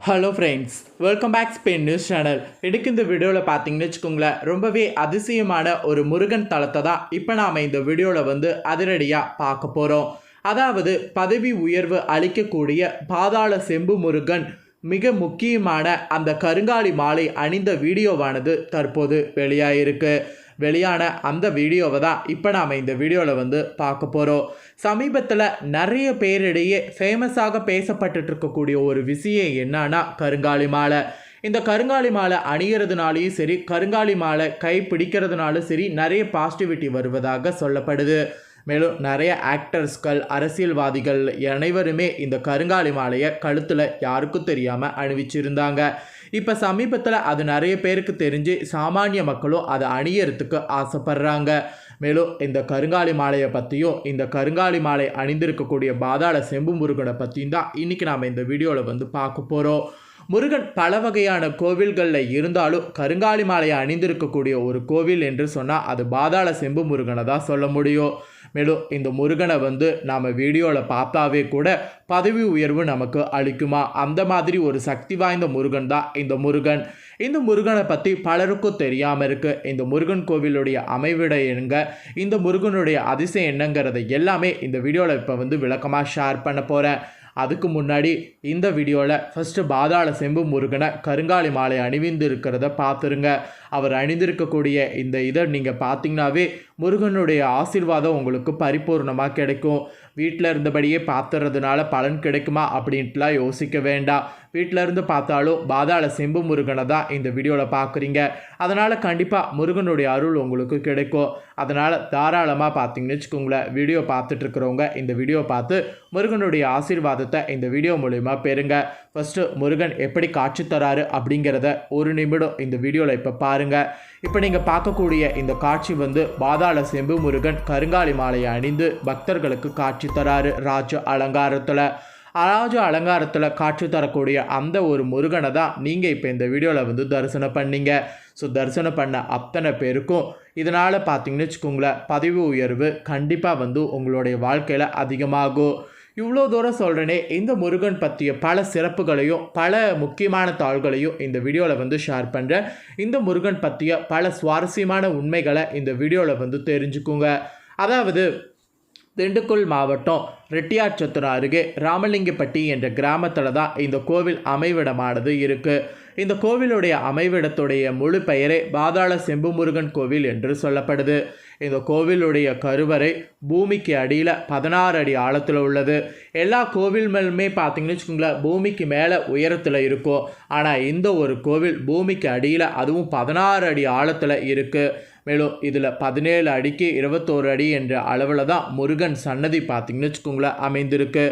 Hello friends welcome back Spain news channel எனக்கு இந்த வீடியோவில் பார்த்தீங்கன்னு வச்சுக்கோங்களேன் ரொம்பவே அதிசயமான ஒரு முருகன் தளத்தை தான் இப்போ நாம் இந்த வீடியோவில் வந்து அதிரடியாக பார்க்க போகிறோம் அதாவது பதவி உயர்வு அளிக்கக்கூடிய பாதாள செம்பு முருகன் மிக முக்கியமான அந்த கருங்காலி மாலை அணிந்த வீடியோவானது தற்போது வெளியாயிருக்கு. வெளியான அந்த வீடியோவை தான் இப்போ நாம் இந்த வீடியோவில் வந்து பார்க்க போகிறோம் சமீபத்தில் நிறைய பேரிடையே ஃபேமஸாக பேசப்பட்டுட்டு இருக்கக்கூடிய ஒரு விஷயம் என்னன்னா கருங்காலி மாலை. இந்த கருங்காலி மாலை அணிகிறதுனாலையும் சரி கருங்காலி மாலை கை பிடிக்கிறதுனாலும் சரி நிறைய பாசிட்டிவிட்டி வருவதாக சொல்லப்படுது. மேலும் நிறைய ஆக்டர்ஸ்கள் அரசியல்வாதிகள் அனைவருமே இந்த கருங்காலி மாலையை கழுத்தில் யாருக்கும் தெரியாமல் அணிவிச்சிருந்தாங்க. இப்போ சமீபத்தில் அது நிறைய பேருக்கு தெரிஞ்சு சாமானிய மக்களும் அதை அணியறதுக்கு ஆசைப்படுறாங்க. மேலும் இந்த கருங்காலி மாலையை பற்றியும் இந்த கருங்காலி மாலை அணிந்திருக்கக்கூடிய பாதாள செம்பு முருகனை பற்றியும் தான் இன்றைக்கி நாம் இந்த வீடியோவில் வந்து பார்க்க போகிறோம் முருகன் பல வகையான கோவில்களில் இருந்தாலும் கருங்காலி மாலையை அணிந்திருக்கக்கூடிய ஒரு கோவில் என்று சொன்னால் அது பாதாள செம்பு முருகனை தான் சொல்ல முடியும். மேலும் இந்த முருகனை வந்து நாம் வீடியோவில் பார்த்தாவே கூட பதவி உயர்வு நமக்கு அளிக்குமா? அந்த மாதிரி ஒரு சக்தி வாய்ந்த முருகன் தான் இந்த முருகன். இந்த முருகனை பற்றி பலருக்கும் தெரியாமல் இருக்குது இந்த முருகன் கோவிலுடைய அமைவிட எங்க? இந்த முருகனுடைய அதிசயம் என்னங்கிறத எல்லாமே இந்த வீடியோவில் இப்போ வந்து விளக்கமாக ஷேர் பண்ண போகிறேன் அதுக்கு முன்னாடி இந்த வீடியோவில் ஃபஸ்ட்டு பாதாள செம்பு முருகனை கருங்காலி மாலை அணிவிந்து இருக்கிறத பார்த்துருங்க. அவர் அணிந்திருக்கக்கூடிய இந்த இதை நீங்கள் பார்த்தீங்கன்னாவே முருகனுடைய ஆசீர்வாதம் உங்களுக்கு பரிபூர்ணமாக கிடைக்கும். வீட்டில் இருந்தபடியே பார்த்துறதுனால பலன் கிடைக்குமா அப்படின்ட்டுலாம் யோசிக்க வேண்டாம். வீட்டில் இருந்து பார்த்தாலும் பாதாள செம்பு முருகனை தான் இந்த வீடியோவில் பார்க்குறீங்க. அதனால் கண்டிப்பாக முருகனுடைய அருள் உங்களுக்கு கிடைக்கும். அதனால் தாராளமாக பார்த்தீங்கன்னு வச்சுக்கோங்களேன் வீடியோ பார்த்துட்ருக்குறவங்க இந்த வீடியோ பார்த்து முருகனுடைய ஆசீர்வாதத்தை இந்த வீடியோ மூலிமா பெறுங்க. ஃபஸ்ட்டு முருகன் எப்படி காட்சி தராரு அப்படிங்கிறத ஒரு நிமிடம் இந்த வீடியோவில் இப்போ பாருங்கள் இப்போ நீங்கள் பார்க்கக்கூடிய இந்த காட்சி வந்து பாதாள செம்பு முருகன் கருங்காலி மாலையை அணிந்து பக்தர்களுக்கு காட்சி தராரு. ராஜ அலங்காரத்தில் ராஜ அலங்காரத்தில் காட்சி தரக்கூடிய அந்த ஒரு முருகனை தான் நீங்கள் இப்போ இந்த வீடியோவில் வந்து தரிசனம் பண்ணீங்க. ஸோ தரிசனம் பண்ண அத்தனை பேருக்கும் இதனால் பார்த்தீங்கன்னு வச்சுக்கோங்களேன் பதவி உயர்வு கண்டிப்பாக வந்து உங்களுடைய வாழ்க்கையில் அதிகமாகும். இவ்வளோ தூரம் சொல்கிறேனே இந்த முருகன் பற்றிய பல சிறப்புகளையும் பல முக்கியமான தாள்களையும் இந்த வீடியோவில் வந்து ஷேர் பண்ணுறேன் இந்த முருகன் பற்றிய பல சுவாரஸ்யமான உண்மைகளை இந்த வீடியோவில் வந்து தெரிஞ்சுக்குங்க. அதாவது திண்டுக்கல் மாவட்டம் ரெட்டியார்சத்திரம் அருகே ராமலிங்கப்பட்டி என்ற கிராமத்தில் தான் இந்த கோவில் அமைவிடமானது இருக்குது இந்த கோவிலுடைய அமைவிடத்துடைய முழு பெயரே பாதாள செம்புமுருகன் கோவில் என்று சொல்லப்படுது. இந்த கோவிலுடைய கருவறை பூமிக்கு அடியில் பதினாறு அடி ஆழத்தில் உள்ளது. எல்லா கோவில் மேலுமே பார்த்தீங்கன்னு வச்சுக்கோங்களேன் பூமிக்கு மேலே உயரத்தில் இருக்கும் ஆனால் இந்த ஒரு கோவில் பூமிக்கு அடியில் அதுவும் பதினாறு அடி ஆழத்தில் இருக்குது மேலும் இதில் பதினேழு அடிக்கு இருபத்தோரு அடி என்ற அளவில் தான் முருகன் சன்னதி பார்த்திங்கன்னு வச்சுக்கோங்களேன் அமைந்திருக்கு.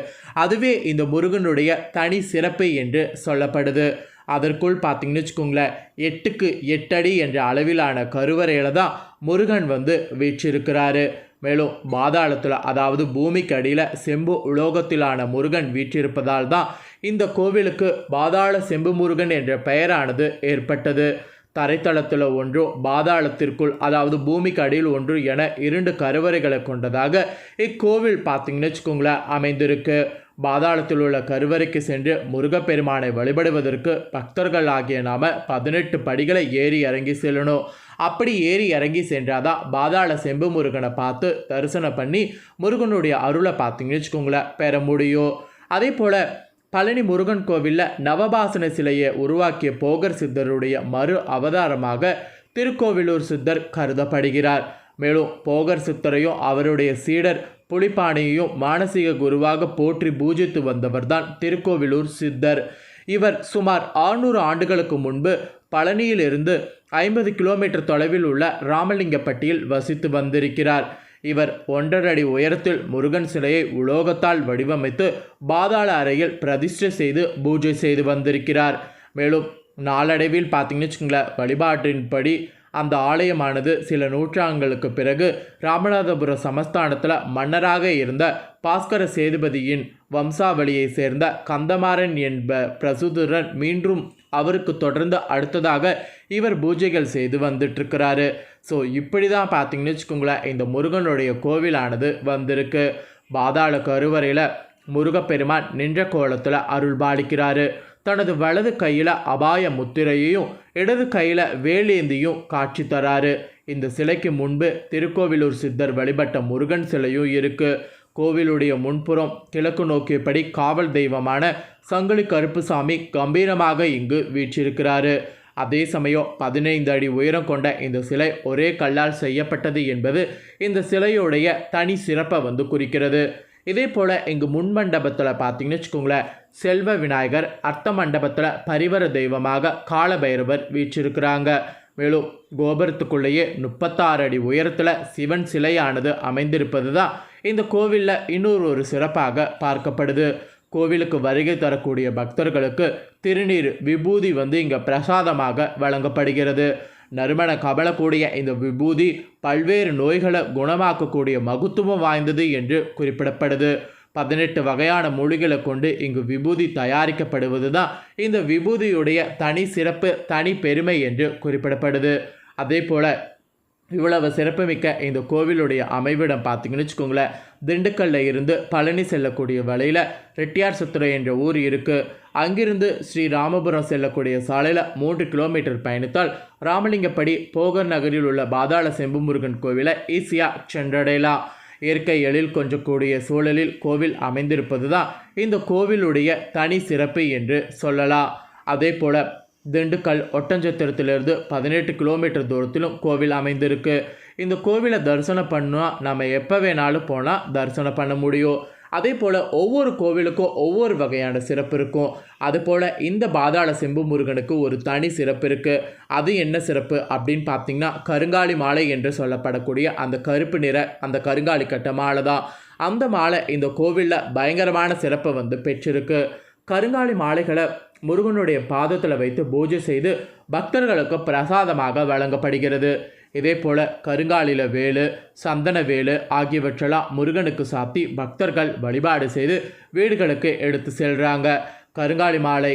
அதுவே இந்த முருகனுடைய தனி சிறப்பு என்று சொல்லப்படுது. அதற்குள் பார்த்திங்கன்னு வச்சுக்கோங்களேன் எட்டுக்கு எட்டடி என்ற அளவிலான கருவறையில் தான் முருகன் வந்து வீற்றிருக்கிறாரு. மேலும் பாதாளத்தில் அதாவது பூமிக்கு அடியில் செம்பு உலோகத்திலான முருகன் வீற்றிருப்பதால் தான் இந்த கோவிலுக்கு பாதாள செம்பு முருகன் என்ற பெயரானது ஏற்பட்டது. தரைத்தளத்தில் ஒன்றும் பாதாளத்திற்குள் அதாவது பூமிக்கு அடியில் ஒன்று என இரண்டு கருவறைகளை கொண்டதாக இக்கோவில் பார்த்தீங்கன்னு வச்சுக்கோங்களேன் அமைந்திருக்கு. பாதாளத்தில் உள்ள கருவறைக்கு சென்று முருகப்பெருமானை வழிபடுவதற்கு பக்தர்கள் ஆகிய நாம பதினெட்டு படிகளை ஏறி இறங்கி செல்லணும். அப்படி ஏறி இறங்கி சென்றாதான் பாதாள செம்பு முருகனை பார்த்து தரிசனம் பண்ணி முருகனுடைய அருளை பார்த்தீங்கன்னு வச்சுக்கோங்களேன். பெற முடியும் அதே போல் பழனி முருகன் கோவிலில் நவபாசன சிலையை உருவாக்கிய போகர் சித்தருடைய மறு அவதாரமாக திருக்கோவிலூர் சித்தர் கருதப்படுகிறார். மேலும் போகர் சித்தரையும் அவருடைய சீடர் புலிப்பானையையும் மானசீக குருவாக போற்றி பூஜித்து வந்தவர்தான் திருக்கோவிலூர் சித்தர். இவர் சுமார் ஆறுநூறு ஆண்டுகளுக்கு முன்பு பழனியிலிருந்து ஐம்பது கிலோமீட்டர் தொலைவில் உள்ள ராமலிங்கப்பட்டியில் வசித்து வந்திருக்கிறார். இவர் ஒன்றரை அடி உயரத்தில் முருகன் சிலையை உலோகத்தால் வடிவமைத்து பாதாள அறையில் பிரதிஷ்டை செய்து பூஜை செய்து வந்திருக்கிறார். மேலும் நாளடைவில் பார்த்தீங்கன்னு வச்சுக்கோங்களேன் வழிபாட்டின்படி அந்த ஆலயமானது சில நூற்றாண்டுகளுக்கு பிறகு ராமநாதபுர சமஸ்தானத்தில் மன்னராக இருந்த பாஸ்கர சேதுபதியின் வம்சாவளியை சேர்ந்த கந்தமாறன் என்ப பிரசுதுரன் மீண்டும் அவருக்கு தொடர்ந்து அடுத்ததாக இவர் பூஜைகள் செய்து வந்துட்டுருக்கிறாரு. ஸோ இப்படி தான் பார்த்தீங்கன்னு வச்சுக்கோங்களேன் இந்த முருகனுடைய கோவிலானது வந்திருக்கு. பாதாள கருவறையில் முருகப்பெருமான் நின்ற கோலத்தில் அருள் பாலிக்கிறாரு தனது வலது கையில் அபாய முத்திரையையும் இடது கையில் வேலேந்தியும் காட்சி தராரு. இந்த சிலைக்கு முன்பு திருக்கோவிலூர் சித்தர் வழிபட்ட முருகன் சிலையும் இருக்கு. கோவிலுடைய முன்புறம் கிழக்கு நோக்கியபடி காவல் தெய்வமான சங்கிலி கருப்புசாமி கம்பீரமாக இங்கு வீற்றிருக்கிறாரு. அதே சமயம் பதினைந்து அடி உயரம் கொண்ட இந்த சிலை ஒரே கல்லால் செய்யப்பட்டது என்பது இந்த சிலையுடைய தனி சிறப்பை வந்து குறிக்கிறது. இதே போல் இங்கு முன் மண்டபத்தில் பார்த்தீங்கன்னு வச்சுக்கோங்களேன் செல்வ விநாயகர் அர்த்த மண்டபத்தில் பரிவர தெய்வமாக காலபைரவர் வீற்றிருக்கிறாங்க. மேலும் கோபுரத்துக்குள்ளேயே முப்பத்தாறு அடி உயரத்தில் சிவன் சிலையானது அமைந்திருப்பது தான் இந்த கோவிலில் இன்னொரு ஒரு சிறப்பாக பார்க்கப்படுது. கோவிலுக்கு வருகை தரக்கூடிய பக்தர்களுக்கு திருநீர் விபூதி வந்து இங்கே பிரசாதமாக வழங்கப்படுகிறது. நறுமண கபலக்கூடிய இந்த விபூதி பல்வேறு நோய்களை குணமாக்கக்கூடிய மகத்துவம் வாய்ந்தது என்று குறிப்பிடப்படுது. பதினெட்டு வகையான மொழிகளை கொண்டு இங்கு விபூதி தயாரிக்கப்படுவது தான் இந்த விபூதியுடைய தனி சிறப்பு தனி பெருமை என்று குறிப்பிடப்படுது. அதே போல் இவ்வளவு சிறப்புமிக்க இந்த கோவிலுடைய அமைவிடம் பார்த்தீங்கன்னு வச்சுக்கோங்களேன். திண்டுக்கல்ல இருந்து பழனி செல்லக்கூடிய வழியில் ரெட்டியார் சுத்துறை என்ற ஊர் இருக்குது அங்கிருந்து ஸ்ரீராமபுரம் செல்லக்கூடிய சாலையில் மூன்று கிலோமீட்டர் பயணித்தால் ராமலிங்கப்படி போகர் நகரில் உள்ள பாதாள செம்புமுருகன் கோவிலை ஈஸியாக சென்றடையலாம். இயற்கை எழில் கொஞ்சம் கூடிய சூழலில் கோவில் அமைந்திருப்பது தான் இந்த கோவிலுடைய தனி சிறப்பு என்று சொல்லலாம். அதே போல் திண்டுக்கல் ஒட்டஞ்சத்திரத்திலிருந்து பதினெட்டு கிலோமீட்டர் தூரத்திலும் கோவில் அமைந்திருக்கு. இந்த கோவிலை தரிசனம் பண்ணால் நம்ம எப்போ வேணாலும் போனால் தரிசனம் பண்ண முடியும். அதே போல் ஒவ்வொரு கோவிலுக்கும் ஒவ்வொரு வகையான சிறப்பு இருக்கும். அதுபோல் இந்த பாதாள செம்பு முருகனுக்கு ஒரு தனி சிறப்பு இருக்குது அது என்ன சிறப்பு அப்படின்னு பார்த்தீங்கன்னா கருங்காலி மாலை என்று சொல்லப்படக்கூடிய அந்த கருப்பு நிற அந்த கருங்காலி கட்ட மாலை தான். அந்த மாலை இந்த கோவிலில் பயங்கரமான சிறப்பை வந்து பெற்றிருக்கு. கருங்காலி மாலைகளை முருகனுடைய பாதத்தில் வைத்து பூஜை செய்து பக்தர்களுக்கு பிரசாதமாக வழங்கப்படுகிறது. இதே போல் கருங்காலில வேலு சந்தன வேலு ஆகியவற்றெல்லாம் முருகனுக்கு சாத்தி பக்தர்கள் வழிபாடு செய்து வீடுகளுக்கு எடுத்து செல்கிறாங்க கருங்காலி மாலை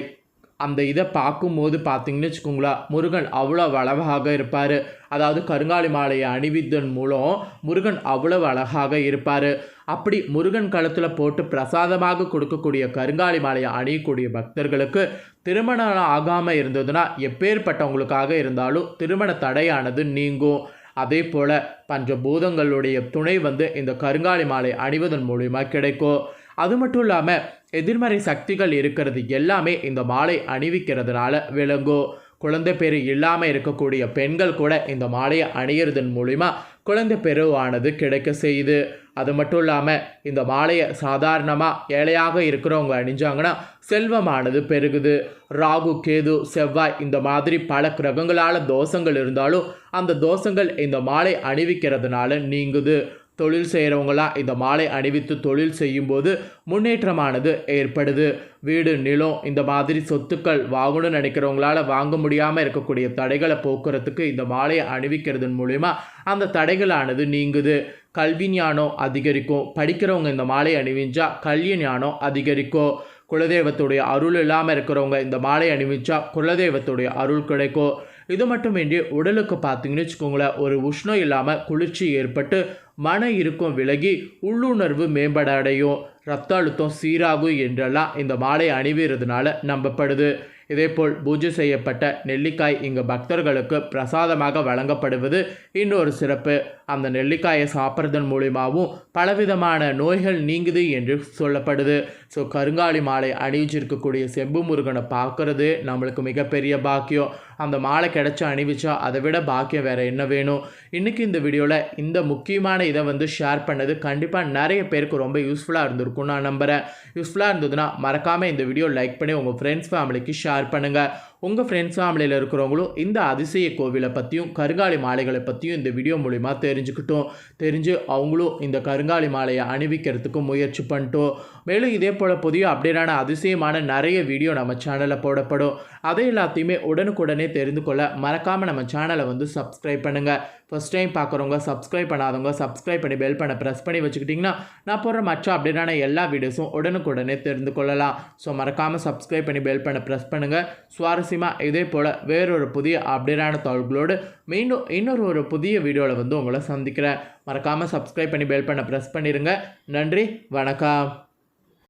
அந்த இதை பார்க்கும்போது பார்த்தீங்கன்னு வச்சுக்கோங்களேன் முருகன் அவ்வளோ அழகாக இருப்பார். அதாவது கருங்காலி மாலையை அணிவித்தன் மூலம் முருகன் அவ்வளவு அழகாக இருப்பார். அப்படி முருகன் கழுத்தில் போட்டு பிரசாதமாக கொடுக்கக்கூடிய கருங்காலி மாலையை அணியக்கூடிய பக்தர்களுக்கு திருமணம் ஆகாமல் இருந்ததுன்னா எப்பேற்பட்டவங்களுக்காக இருந்தாலும் திருமண தடையானது நீங்கும். அதே போல் பஞ்சபூதங்களுடைய துணை வந்து இந்த கருங்காலி மாலை அணிவதன் மூலிமா கிடைக்கும். அது மட்டும் இல்லாமல் எதிர்மறை சக்திகள் இருக்கிறது. எல்லாமே இந்த மாலை அணிவிக்கிறதுனால விளங்கும் குழந்தை பேரு இல்லாமல் இருக்கக்கூடிய பெண்கள் கூட இந்த மாலையை அணியறதன் மூலிமா குழந்தை பெருவானது கிடைக்க செய்யுது. அது மட்டும் இல்லாமல் இந்த மாலையை சாதாரணமாக ஏழையாக இருக்கிறவங்க அணிஞ்சாங்கன்னா செல்வமானது பெருகுது. ராகு கேது செவ்வாய் இந்த மாதிரி பல கிரகங்களால் தோஷங்கள் இருந்தாலும் அந்த தோஷங்கள் இந்த மாலை அணிவிக்கிறதுனால நீங்குது. தொழில் செய்கிறவங்களாம் இந்த மாலை அணிவித்து தொழில் செய்யும்போது முன்னேற்றமானது ஏற்படுது. வீடு நிலம் இந்த மாதிரி சொத்துக்கள் வாங்கணும்னு நினைக்கிறவங்களால வாங்க முடியாமல் இருக்கக்கூடிய தடைகளை போக்குறதுக்கு இந்த மாலையை அணிவிக்கிறதன் மூலிமா அந்த தடைகளானது நீங்குது. கல்வி ஞானம் அதிகரிக்கும். படிக்கிறவங்க இந்த மாலை அணிவிஞ்சால் கல்வி ஞானம் அதிகரிக்கும். குலதெய்வத்துடைய அருள் இல்லாமல் இருக்கிறவங்க இந்த மாலை அணிவிச்சா குலதெய்வத்துடைய அருள் கிடைக்கும். இது மட்டுமின்றி உடலுக்கு பார்த்தீங்கன்னு வச்சுக்கோங்களேன் ஒரு உஷ்ணம் இல்லாமல் குளிர்ச்சி ஏற்பட்டு மன இறுக்கம் விலகி உள்ளுணர்வு மேம்பட அடையும் ரத்த அழுத்தம் சீராகும் என்றெல்லாம் இந்த மாலை அணிவிறதுனால நம்பப்படுது. இதேபோல் பூஜை செய்யப்பட்ட நெல்லிக்காய் இங்கு பக்தர்களுக்கு பிரசாதமாக வழங்கப்படுவது இன்னொரு சிறப்பு. அந்த நெல்லிக்காயை சாப்பிட்றதன் மூலியமாகவும் பலவிதமான நோய்கள் நீங்குது என்று சொல்லப்படுது. ஸோ கருங்காலி மாலை அணிவிச்சிருக்கக்கூடிய செம்பு முருகனை பார்க்குறது நம்மளுக்கு மிகப்பெரிய பாக்கியம். அந்த மாலை கிடச்சி அணிவிச்சா அதை விட பாக்கியம் வேறு என்ன வேணும்? இன்றைக்கி இந்த வீடியோவில் இந்த முக்கியமான இதை வந்து ஷேர் பண்ணது கண்டிப்பாக நிறைய பேருக்கு ரொம்ப யூஸ்ஃபுல்லாக இருந்திருக்கும் நான் நம்புகிறேன் யூஸ்ஃபுல்லாக இருந்ததுன்னா மறக்காமல் இந்த வீடியோ லைக் பண்ணி உங்கள் ஃப்ரெண்ட்ஸ் ஃபேமிலிக்கு ஷேர் பண்ணுங்கள் உங்கள் ஃப்ரெண்ட்ஸ் ஃபேமிலியில் இருக்கிறவங்களும் இந்த அதிசய கோவிலை பற்றியும் கருங்காலி மாலைகளை பற்றியும் இந்த வீடியோ மூலிமா தெரிஞ்சுக்கிட்டோம். தெரிஞ்சு அவங்களும் இந்த கருங்காலி மாலையை அணிவிக்கிறதுக்கு முயற்சி பண்ணிட்டோம். மேலும் இதே போல் புதிய அப்டேட்டான அதிசயமான நிறைய வீடியோ நம்ம சேனலில் போடப்படும். அதை எல்லாத்தையுமே உடனுக்குடனே தெரிந்து கொள்ள மறக்காமல் நம்ம சேனலை வந்து சப்ஸ்கிரைப் பண்ணுங்கள் ஃபஸ்ட் டைம் பார்க்குறவங்க சப்ஸ்கிரைப் பண்ணாதவங்க சப்ஸ்கிரைப் பண்ணி பெல் பண்ண ப்ரெஸ் பண்ணி வச்சுக்கிட்டிங்கன்னா நான் போடுற மற்ற அப்டேட்டான எல்லா வீடியோஸும் உடனுக்குடனே தெரிந்து கொள்ளலாம். ஸோ மறக்காமல் சப்ஸ்கிரைப் பண்ணி பெல் பண்ண ப்ரெஸ் பண்ணுங்கள் சுவாரஸ்யமாக இதே போல் வேறொரு புதிய அப்டேட்டான தகவல்களோடு மீண்டும் இன்னொரு ஒரு புதிய வீடியோவில் வந்து உங்களை சந்திக்கிறேன். மறக்காமல் சப்ஸ்கிரைப் பண்ணி பெல் பண்ண ப்ரெஸ் பண்ணிடுங்க நன்றி வணக்கம்.